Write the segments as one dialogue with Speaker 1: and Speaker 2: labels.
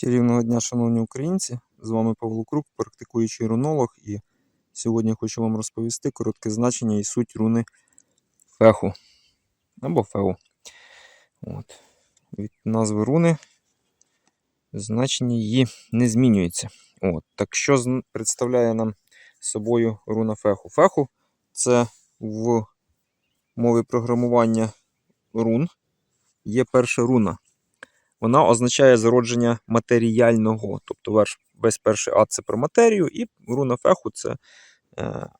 Speaker 1: Чарівного дня, шановні українці! З вами Павло Крук, практикуючий рунолог. І сьогодні хочу вам розповісти коротке значення і суть руни феху або феу. От. Від назви руни значення її не змінюється. От. Так що представляє нам собою руна феху? Феху це в мові програмування рун є перша руна вона означає зародження матеріального. Тобто весь, перший ад це про матерію, і руна феху це е,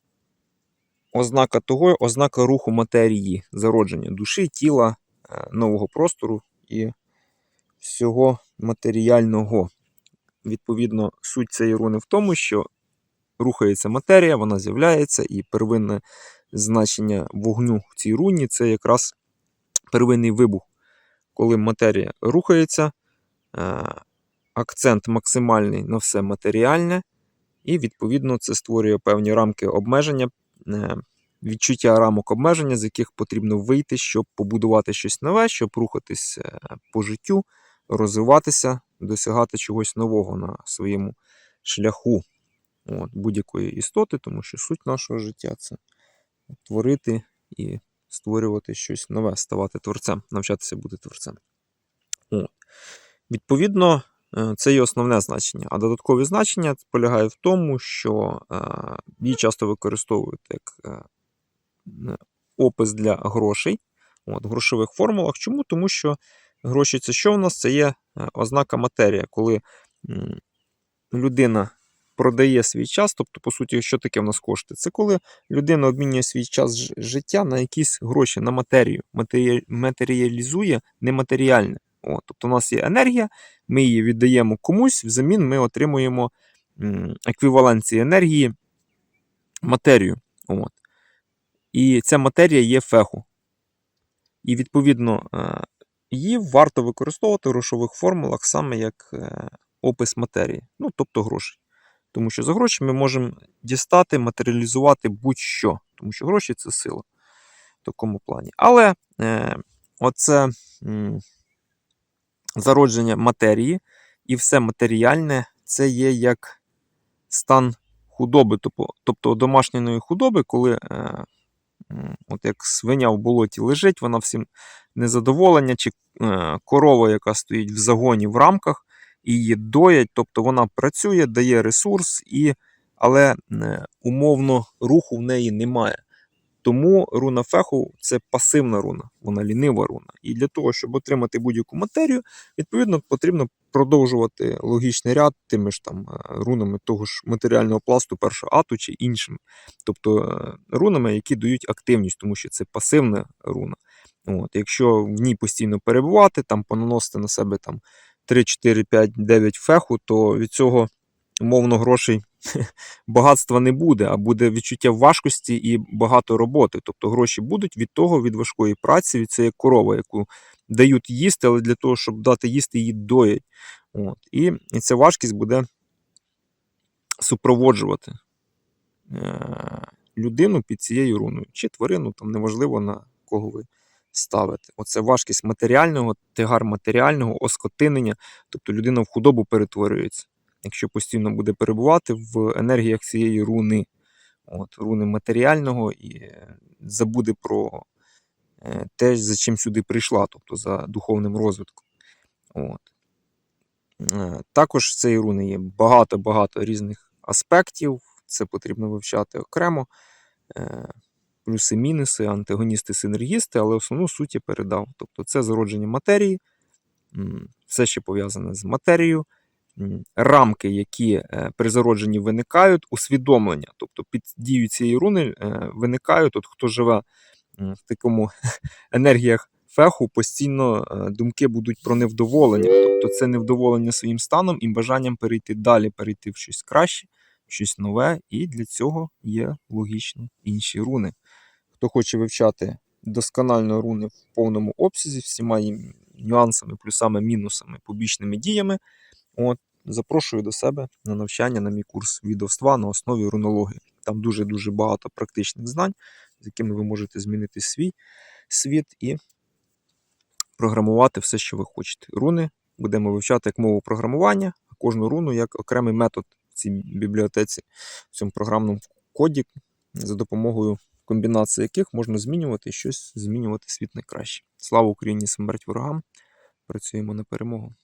Speaker 1: ознака того, ознака руху матерії, зародження душі, тіла, е, нового простору і всього матеріального. Відповідно, суть цієї руни в тому, що рухається матерія, вона з'являється, і первинне значення вогню в цій руні це якраз первинний вибух коли матерія рухається, е, акцент максимальний на все матеріальне, і, відповідно, це створює певні рамки обмеження, е, відчуття рамок обмеження, з яких потрібно вийти, щоб побудувати щось нове, щоб рухатись е, по життю, розвиватися, досягати чогось нового на своєму шляху будь-якої істоти, тому що суть нашого життя це творити і створювати щось нове, ставати творцем, навчатися бути творцем. От. Відповідно, е, це є основне значення. А додаткові значення полягає в тому, що е, її часто використовують як е, опис для грошей от, в грошових формулах. Чому? Тому що гроші це що в нас? Це є ознака матерія, коли людина продає свій час, тобто, по суті, що таке в нас кошти? Це коли людина обмінює свій час життя на якісь гроші, на матерію, матеріалізує нематеріальне. От, тобто, у нас є енергія, ми її віддаємо комусь, взамін ми отримуємо еквівалент цієї енергії матерію. От. І ця матерія є феху. І відповідно е, її варто використовувати в грошових формулах саме як е, опис матерії, ну тобто грошей. Тому що за гроші ми можемо дістати, матеріалізувати будь-що, тому що гроші це сила в такому плані. Але е, оце м, зародження матерії і все матеріальне це є як стан худоби, тобто, домашньої худоби, коли е, от як свиня в болоті лежить, вона всім незадоволення, чи е, корова, яка стоїть в загоні в рамках, її доять, тобто вона працює, дає ресурс, і, але умовно руху в неї немає. Тому руна феху це пасивна руна, вона лінива руна. І для того, щоб отримати будь-яку матерію, відповідно потрібно продовжувати логічний ряд тими ж там е, рунами того ж матеріального пласту першого ату чи іншими. Тобто е, рунами, які дають активність, тому що це пасивна руна. От, якщо в ній постійно перебувати, там понаносити на себе там 3, 4, 5, 9 феху, то від цього умовно грошей багатства не буде, а буде відчуття важкості і багато роботи. Тобто гроші будуть від того, від важкої праці, від цієї корови, яку дають їсти, але для того, щоб дати їсти, її доять. От. І, і ця важкість буде супроводжувати е- людину під цією руною. Чи тварину, там неважливо на кого ви ставите. Оце важкість матеріального, тягар матеріального, оскотинення, тобто людина в худобу перетворюється, якщо постійно буде перебувати в енергіях цієї руни, от, руни матеріального і е, забуде про е, те, за чим сюди прийшла, тобто за духовним розвитком. От. Е, Також з цієї руни є багато-багато різних аспектів, це потрібно вивчати окремо. Плюси, мінуси, антагоністи, синергісти, але основну суть я передав. Тобто це зародження матерії, все, що пов'язане з матерією, рамки, які е, при зародженні виникають, усвідомлення. Тобто під дією цієї руни е, виникають, от хто живе в такому енергіях феху, постійно е, думки будуть про невдоволення. Тобто це невдоволення своїм станом і бажанням перейти далі, перейти в щось краще, щось нове, і для цього є логічно інші руни. Хто хоче вивчати досконально руни в повному обсязі, всіма нюансами, плюсами, мінусами, побічними діями, от, запрошую до себе на навчання на мій курс відовства на основі рунології. Там дуже-дуже багато практичних знань, з якими ви можете змінити свій світ і програмувати все, що ви хочете. Руни будемо вивчати як мову програмування, а кожну руну як окремий метод в цій бібліотеці, в цьому програмному коді, за допомогою комбінації яких можна змінювати і щось змінювати світ найкраще. Слава Україні, смерть ворогам! Працюємо на перемогу.